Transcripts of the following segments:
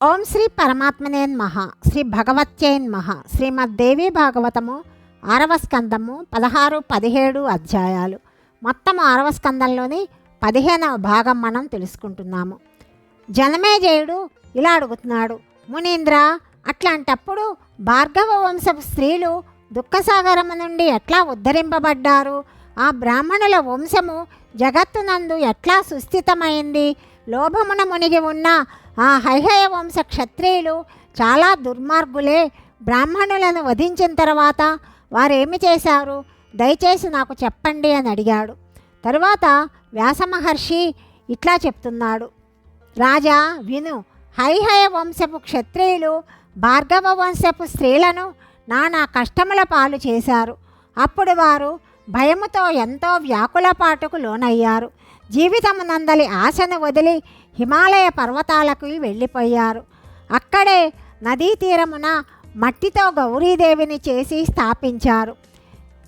ఓం శ్రీ పరమాత్మనేన్ మహ శ్రీ భగవత్యేన్ మహ శ్రీమద్దేవి భాగవతము ఆరవ స్కందము పదహారు పదిహేడు అధ్యాయాలు. మొత్తం ఆరవ స్కందంలోని పదిహేనవ భాగం మనం తెలుసుకుంటున్నాము. జనమేజయుడు ఇలా అడుగుతున్నాడు మునీంద్ర అట్లాంటప్పుడు భార్గవ వంశపు స్త్రీలు దుఃఖసాగరము నుండి ఎట్లా ఉద్ధరింపబడ్డారు? ఆ బ్రాహ్మణుల వంశము జగత్తునందు ఎట్లా సుస్థితమైంది? లోభమున మునిగి ఉన్న ఆ హైహయ వంశ క్షత్రియులు చాలా దుర్మార్గులే. బ్రాహ్మణులను వధించిన తర్వాత వారేమి చేశారు? దయచేసి నాకు చెప్పండి అని అడిగాడు. తరువాత వ్యాసమహర్షి ఇట్లా చెప్తున్నాడు. రాజా విను. హైహయ వంశపు క్షత్రియులు భార్గవ వంశపు స్త్రీలను నానా కష్టముల పాలు చేశారు. అప్పుడు వారు భయముతో ఎంతో వ్యాకులపాటుకు లోనయ్యారు. జీవితమునందలి ఆశను వదిలి హిమాలయ పర్వతాలకు వెళ్ళిపోయారు. అక్కడే నదీ తీరమున మట్టితో గౌరీదేవిని చేసి స్థాపించారు.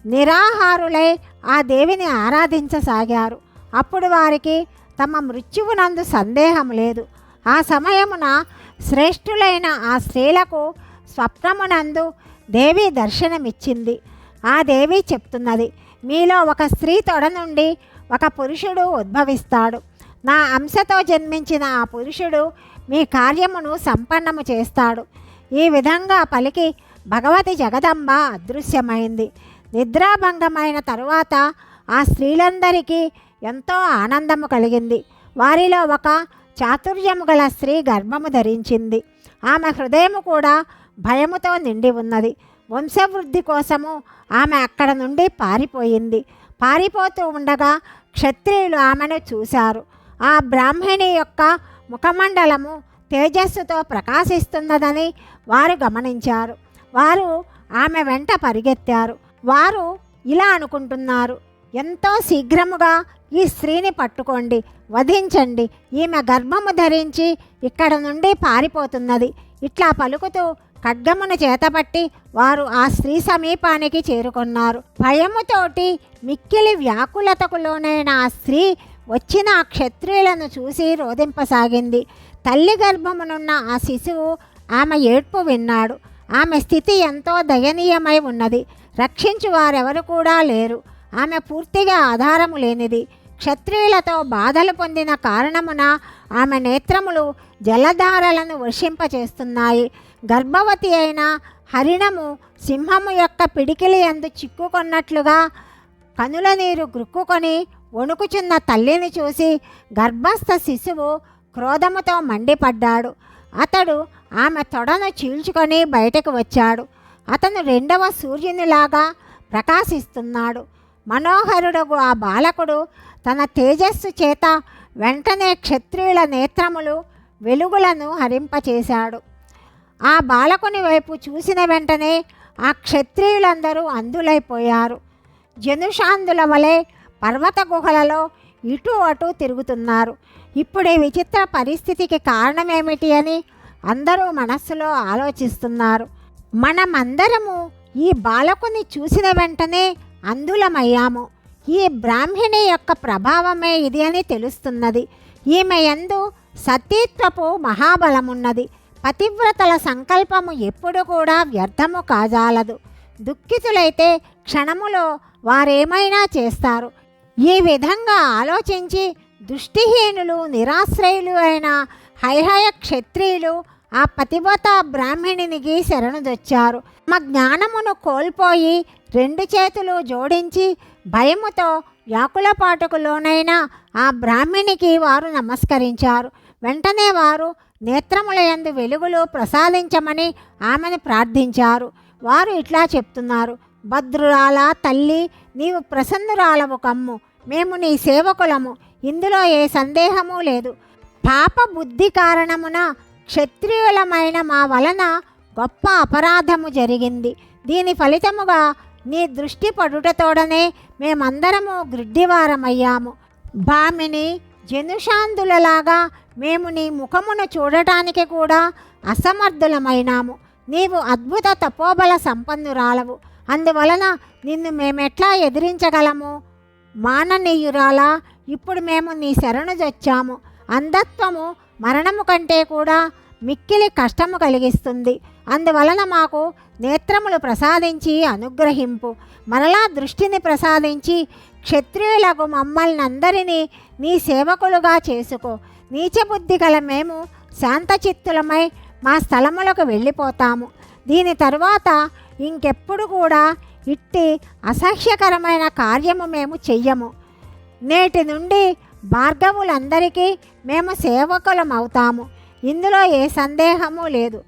నిరాహారులై ఆ దేవిని ఆరాధించసాగారు. అప్పుడు వారికి తమ మృత్యువునందు సందేహం లేదు. ఆ సమయమున శ్రేష్ఠులైన ఆ స్త్రీలకు స్వప్నమునందు దేవి దర్శనమిచ్చింది. ఆ దేవి చెప్తున్నది మీలో ఒక స్త్రీ తొడ నుండి ఒక పురుషుడు ఉద్భవిస్తాడు. నా అంశతో జన్మించిన ఆ పురుషుడు మీ కార్యమును సంపన్నము చేస్తాడు. ఈ విధంగా పలికి భగవతి జగదంబ అదృశ్యమైంది. నిద్రాభంగమైన తరువాత ఆ స్త్రీలందరికీ ఎంతో ఆనందము కలిగింది. వారిలో ఒక చాతుర్యము గల స్త్రీ గర్భము ధరించింది. ఆమె హృదయము కూడా భయముతో నిండి ఉన్నది. వంశవృద్ధి కోసము ఆమె అక్కడ నుండి పారిపోయింది. పారిపోతూ ఉండగా క్షత్రియులు ఆమెను చూశారు. ఆ బ్రాహ్మణి యొక్క ముఖమండలము తేజస్సుతో ప్రకాశిస్తున్నదని వారు గమనించారు. వారు ఆమె వెంట పరిగెత్తారు. వారు ఇలా అనుకుంటున్నారు ఎంతో శీఘ్రముగా ఈ స్త్రీని పట్టుకోండి వధించండి. ఈమె గర్భము ధరించి ఇక్కడ నుండి పారిపోతున్నది. ఇట్లా పలుకుతూ ఖడ్గమును చేతపట్టి వారు ఆ స్త్రీ సమీపానికి చేరుకున్నారు. భయముతోటి మిక్కిలి వ్యాకులతకు లోనైన ఆ స్త్రీ వచ్చిన ఆ క్షత్రియులను చూసి రోధింపసాగింది. తల్లి గర్భమునున్న ఆ శిశువు ఆమె ఏడ్పు విన్నాడు. ఆమె స్థితి ఎంతో దయనీయమై ఉన్నది. రక్షించు వారెవరు కూడా లేరు. ఆమె పూర్తిగా ఆధారము లేనిది. క్షత్రియులతో బాధలు పొందిన కారణమున ఆమె నేత్రములు జలధారలను వర్షింపచేస్తున్నాయి. గర్భవతి అయిన హరిణము సింహము యొక్క పిడికిలి ఎందు చిక్కుకొన్నట్లుగా కనుల నీరు గ్రుక్కుకొని వణుకుచున్న తల్లిని చూసి గర్భస్థ శిశువు క్రోధముతో మండిపడ్డాడు. అతడు ఆమె తొడను చీల్చుకొని బయటకు వచ్చాడు. అతను రెండవ సూర్యునిలాగా ప్రకాశిస్తున్నాడు. మనోహరుడగు ఆ బాలకుడు తన తేజస్సు చేత వెంటనే క్షత్రియుల నేత్రములు వెలుగులను హరింపచేశాడు. ఆ బాలకుని వైపు చూసిన వెంటనే ఆ క్షత్రియులందరూ అందులైపోయారు. జనుషాందుల వలె పర్వత గుహలలో ఇటు అటు తిరుగుతున్నారు. ఇప్పుడు ఈ విచిత్ర పరిస్థితికి కారణమేమిటి అని అందరూ మనస్సులో ఆలోచిస్తున్నారు. మనమందరము ఈ బాలకుని చూసిన వెంటనే అందులమయ్యాము. ఈ బ్రాహ్మిణి యొక్క ప్రభావమే ఇది అని తెలుస్తున్నది. ఈమె యందు సతీత్వపు మహాబలమున్నది. పతివ్రతల సంకల్పము ఎప్పుడు కూడా వ్యర్థము కాజాలదు. దుఃఖితులైతే క్షణములో వారేమైనా చేస్తారు. ఈ విధంగా ఆలోచించి దృష్టిహీనులు నిరాశ్రయులు అయిన హైహయ క్షత్రియులు ఆ పతివ్రత బ్రాహ్మణినికి శరణుదొచ్చారు. మా జ్ఞానమును కోల్పోయి రెండు చేతులు జోడించి భయముతో వ్యాకులపాటుకు లోనైన ఆ బ్రాహ్మణికి వారు నమస్కరించారు. వెంటనే వారు నేత్రముల యందు వెలుగులు ప్రసాదించమని ఆమెను ప్రార్థించారు. వారు ఇట్లా చెప్తున్నారు. భద్రురాల తల్లి నీవు ప్రసన్నురాలవు కమ్ము. మేము నీ సేవకులము. ఇందులో ఏ సందేహము లేదు. పాప బుద్ధి కారణమున క్షత్రియులమైన మా వలన గొప్ప అపరాధము జరిగింది. దీని ఫలితముగా నీ దృష్టి పడుటతోడనే మేమందరము గ్రిడ్డివారమయ్యాము. భామిని జనుషాంధులలాగా మేము నీ ముఖమును చూడటానికి కూడా అసమర్థులమైనాము. నీవు అద్భుత తపోబల సంపన్నురాలవు. అందువలన నిన్ను మేమెట్లా ఎదిరించగలము? మాననీయురాలా ఇప్పుడు మేము నీ శరణు జొచ్చాము. అంధత్వము మరణము కంటే కూడా మిక్కిలి కష్టము కలిగిస్తుంది. అందువలన మాకు నేత్రములు ప్రసాదించి అనుగ్రహింపు. మరలా దృష్టిని ప్రసాదించి క్షత్రియులకు మమ్మల్ని అందరినీ నీ సేవకులుగా చేసుకో. నీచబుద్ధి గల మేము శాంతచిత్తులమై మా స్థలములకు వెళ్ళిపోతాము. దీని తరువాత ఇంకెప్పుడు కూడా ఇట్టి అసహ్యకరమైన కార్యము మేము చెయ్యము. నేటి నుండి భార్గవులందరికీ మేము సేవకులం అవుతాము. ఇందులో ఏ సందేహము లేదు.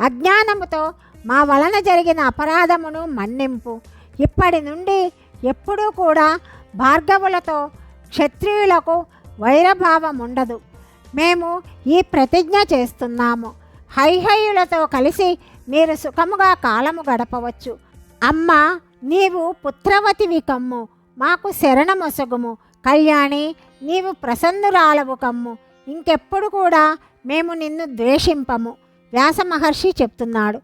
అజ్ఞానముతో మా వలన జరిగిన అపరాధమును మన్నింపు. ఇప్పటి నుండి ఎప్పుడూ కూడా భార్గవులతో క్షత్రియులకు వైరభావం ఉండదు మేము ఈ ప్రతిజ్ఞ చేస్తున్నాము. హైహయులతో కలిసి మీరు సుఖముగా కాలము గడపవచ్చు. అమ్మ నీవు పుత్రవతివి కమ్ము. మాకు శరణమొసగుము. కళ్యాణి నీవు ప్రసన్నురాలవు కమ్ము ఇంకెప్పుడు కూడా మేము నిన్ను ద్వేషింపము. వ్యాస మహర్షి చెప్తున్నాడు.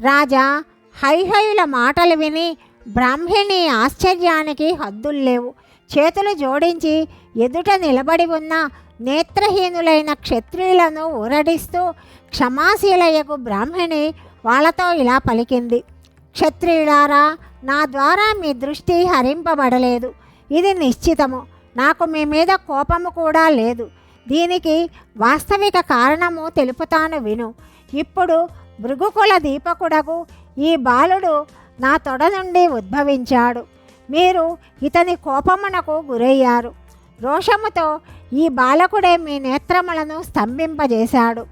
రాజా హైహయుల మాటలు విని బ్రాహ్మిణి ఆశ్చర్యానికి హద్దుల్లేవు చేతులు జోడించి ఎదుట నిలబడి ఉన్న నేత్రహీనులైన క్షత్రియులను ఊరడిస్తూ క్షమాశీలయ్యకు బ్రాహ్మిణి వాళ్ళతో ఇలా పలికింది. క్షత్రియులారా నా ద్వారా మీ దృష్టి హరింపబడలేదు. ఇది నిశ్చితము. నాకు మీ మీద కోపము కూడా లేదు. దీనికి వాస్తవిక కారణము తెలుపుతాను విను. ఇప్పుడు భృగుకుల దీపకుడకు ఈ బాలుడు నా తొడ నుండి ఉద్భవించాడు. మీరు ఇతని కోపమునకు గురయ్యారు. రోషముతో ఈ బాలకుడే మీ నేత్రములను స్తంభింపజేశాడు.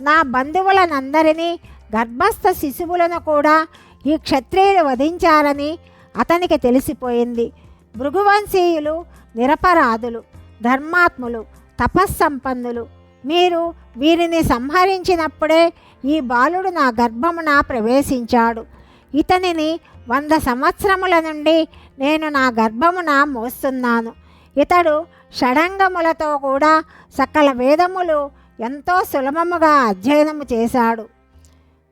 నా బంధువులనందరినీ గర్భస్థ శిశువులను కూడా ఈ క్షత్రియులు వధించారని అతనికి తెలిసిపోయింది. భృగువంశీయులు నిరపరాధులు ధర్మాత్ములు తపస్సంపన్నులు. మీరు వీరిని సంహరించినప్పుడే ఈ బాలుడు నా గర్భమున ప్రవేశించాడు. ఇతనిని వంద సంవత్సరముల నుండి నేను నా గర్భమున మోస్తున్నాను. ఇతడు షడంగములతో కూడా సకల వేదములు ఎంతో సులభముగా అధ్యయనము చేశాడు.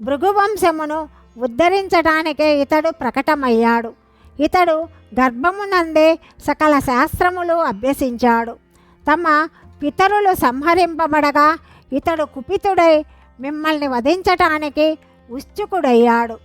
భృగువంశమును ఉద్ధరించడానికే ఇతడు ప్రకటమయ్యాడు. ఇతడు గర్భమునందే సకల శాస్త్రములు అభ్యసించాడు. తమ పితరులు సంహరింపబడగా ఇతడు కుపితుడై మిమ్మల్ని వధించటానికి ఉత్సుకుడయ్యాడు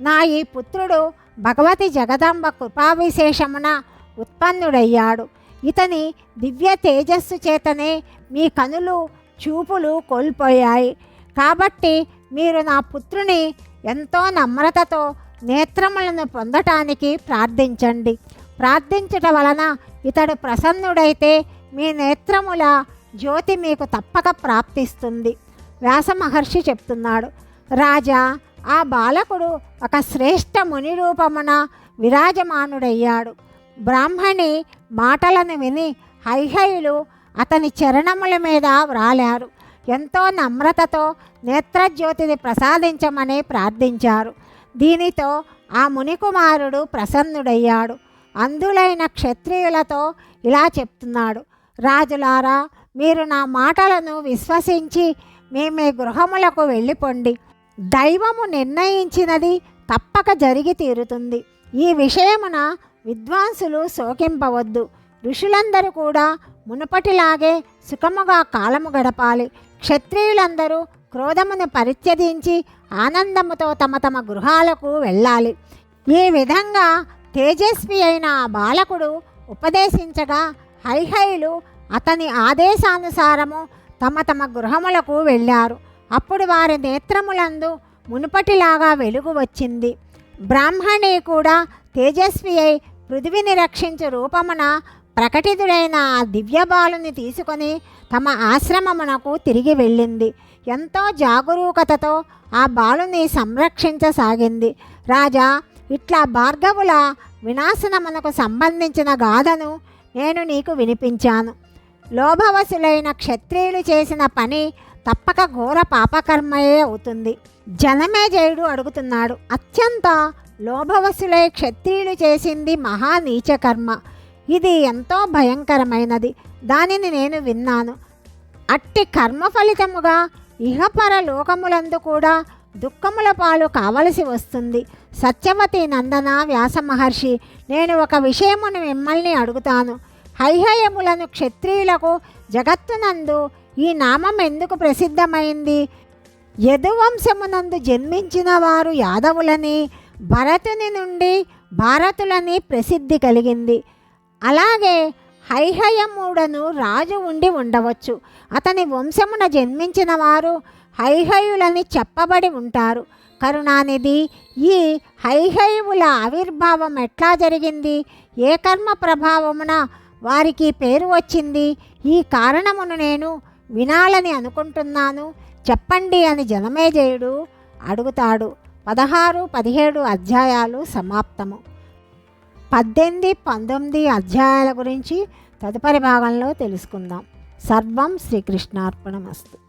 నా ఈ పుత్రుడు భగవతి జగదాంబ కృపావిశేషమున ఉత్పన్నుడయ్యాడు. ఇతని దివ్య తేజస్సు చేతనే మీ కనులు చూపులు కోల్పోయాయి. కాబట్టి మీరు నా పుత్రుని ఎంతో నమ్రతతో నేత్రములను పొందటానికి ప్రార్థించండి. ప్రార్థించుట వలన ఇతడు ప్రసన్నుడైతే మీ నేత్రముల జ్యోతి మీకు తప్పక ప్రాప్తిస్తుంది. వ్యాస మహర్షి చెప్తున్నాడు రాజా ఆ బాలకుడు ఒక శ్రేష్ఠ ముని రూపమున విరాజమానుడయ్యాడు. బ్రాహ్మణి మాటలను విని హైహైలు అతని చరణముల మీద వ్రాలారు. ఎంతో నమ్రతతో నేత్రజ్యోతిని ప్రసాదించమని ప్రార్థించారు. దీనితో ఆ మునికుమారుడు ప్రసన్నుడయ్యాడు. అందులైన క్షత్రియులతో ఇలా చెప్తున్నాడు. రాజులారా మీరు నా మాటలను విశ్వసించి మీ మీ గృహములకు వెళ్ళిపోండి. దైవము నిర్ణయించినది తప్పక జరిగి తీరుతుంది. ఈ విషయమున విద్వాంసులు శోకింపవద్దు. ఋషులందరూ కూడా మునుపటిలాగే సుఖముగా కాలము గడపాలి. క్షత్రియులందరూ క్రోధమును పరిత్యజించి ఆనందముతో తమ తమ గృహాలకు వెళ్ళాలి. ఈ విధంగా తేజస్వి అయిన ఆ బాలకుడు ఉపదేశించగా హైహైలు అతని ఆదేశానుసారము తమ తమ గృహములకు వెళ్ళారు. అప్పుడు వారి నేత్రములందు మునుపటిలాగా వెలుగు వచ్చింది. బ్రాహ్మణి కూడా తేజస్వి అయి పృథివిని రక్షించు రూపమున ప్రకటితుడైన ఆ దివ్యబాలుని తీసుకొని తమ ఆశ్రమమునకు తిరిగి వెళ్ళింది. ఎంతో జాగరూకతతో ఆ బాలుని సంరక్షించసాగింది. రాజా ఇట్లా భార్గవుల వినాశనమునకు సంబంధించిన గాథను నేను నీకు వినిపించాను. లోభవశులైన క్షత్రియులు చేసిన పని తప్పక ఘోర పాపకర్మయే అవుతుంది. జనమేజయుడు అడుగుతున్నాడు. అత్యంత లోభవశులై క్షత్రియులు చేసింది మహా నీచకర్మ. ఇది ఎంతో భయంకరమైనది. దానిని నేను విన్నాను. అట్టి కర్మ ఫలితముగా ఇహపర లోకములందు కూడా దుఃఖముల పాలు కావలసి వస్తుంది. సత్యవతి నందన వ్యాస మహర్షి నేను ఒక విషయమును మిమ్మల్ని అడుగుతాను. హైహయములను క్షత్రియులకు జగత్తునందు ఈ నామం ఎందుకు ప్రసిద్ధమైంది? యదువంశమునందు జన్మించిన వారు యాదవులని భరతుని నుండి భారతులని ప్రసిద్ధి కలిగింది. అలాగే హైహయముడను రాజు ఉండి ఉండవచ్చు. అతని వంశమున జన్మించిన వారు హైహయులని చెప్పబడి ఉంటారు. కరుణానిధి ఈ హైహయువుల ఆవిర్భావం ఎట్లా జరిగింది? ఏ కర్మ ప్రభావమున వారికి పేరు వచ్చింది? ఈ కారణమును నేను వినాలని అనుకుంటున్నాను. చెప్పండి అని జనమేజయుడు అడుగుతాడు. పదహారు పదిహేడు అధ్యాయాలు సమాప్తము. పద్దెనిమిది పంతొమ్మిది అధ్యాయాల గురించి తదుపరి భాగంలో తెలుసుకుందాం. సర్వం శ్రీకృష్ణార్పణమస్తు.